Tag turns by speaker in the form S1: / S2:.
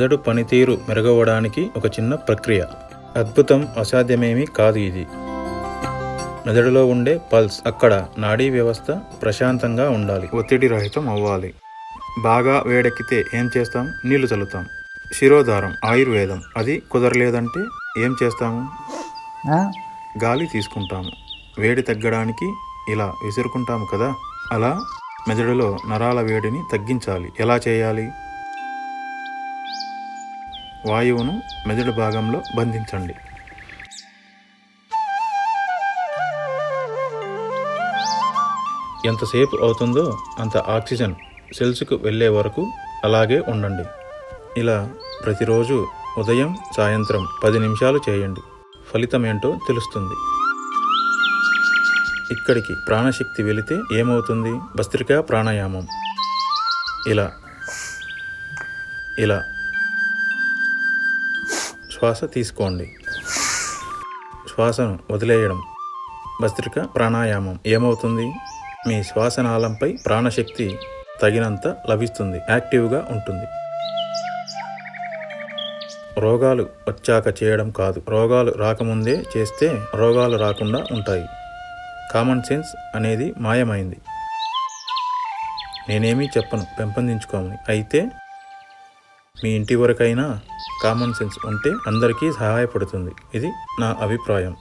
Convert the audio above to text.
S1: మెదడు పనితీరు మెరుగవడానికి ఒక చిన్న ప్రక్రియ. అద్భుతం అసాధ్యమేమీ కాదు ఇది. మెదడులో ఉండే పల్స్ అక్కడ నాడీ వ్యవస్థ ప్రశాంతంగా ఉండాలి. ఒత్తిడి రహితం అవ్వాలి. బాగా వేడెక్కితే ఏం చేస్తాం? నీళ్ళు చల్లుతాం. శిరోధారం ఆయుర్వేదం. అది కుదరలేదంటే ఏం చేస్తాము? గాలి తీసుకుంటాము. వేడి తగ్గడానికి ఇలా విసురుకుంటాము కదా? అలా మెదడులో నరాల వేడిని తగ్గించాలి. ఎలా చేయాలి? వాయువును మెదడు భాగంలో బంధించండి. ఎంతసేపు అవుతుందో అంత ఆక్సిజన్ సెల్స్కు వెళ్ళే వరకు అలాగే ఉండండి. ఇలా ప్రతిరోజు ఉదయం సాయంత్రం పది నిమిషాలు చేయండి. ఫలితం ఏంటో తెలుస్తుంది. ఇక్కడికి ప్రాణశక్తి వెళితే ఏమవుతుంది? భస్త్రికా ప్రాణాయామం. ఇలా ఇలా శ్వాస తీసుకోండి. శ్వాసను వదిలేయడం. భస్త్రిక ప్రాణాయామం. ఏమవుతుంది? మీ శ్వాసనాళంపై ప్రాణశక్తి తగినంత లభిస్తుంది. యాక్టివ్గా ఉంటుంది. రోగాలు వచ్చాక చేయడం కాదు. రోగాలు రాకముందే చేస్తే రోగాలు రాకుండా ఉంటాయి. కామన్ సెన్స్ అనేది మాయమైంది. నేనేమీ చెప్పను. పెంపొందించుకోమని. అయితే మీ ఇంటి వరకైనా కామన్ సెన్స్ ఉంటే అందరికీ సహాయపడుతుంది. ఇది నా అభిప్రాయం.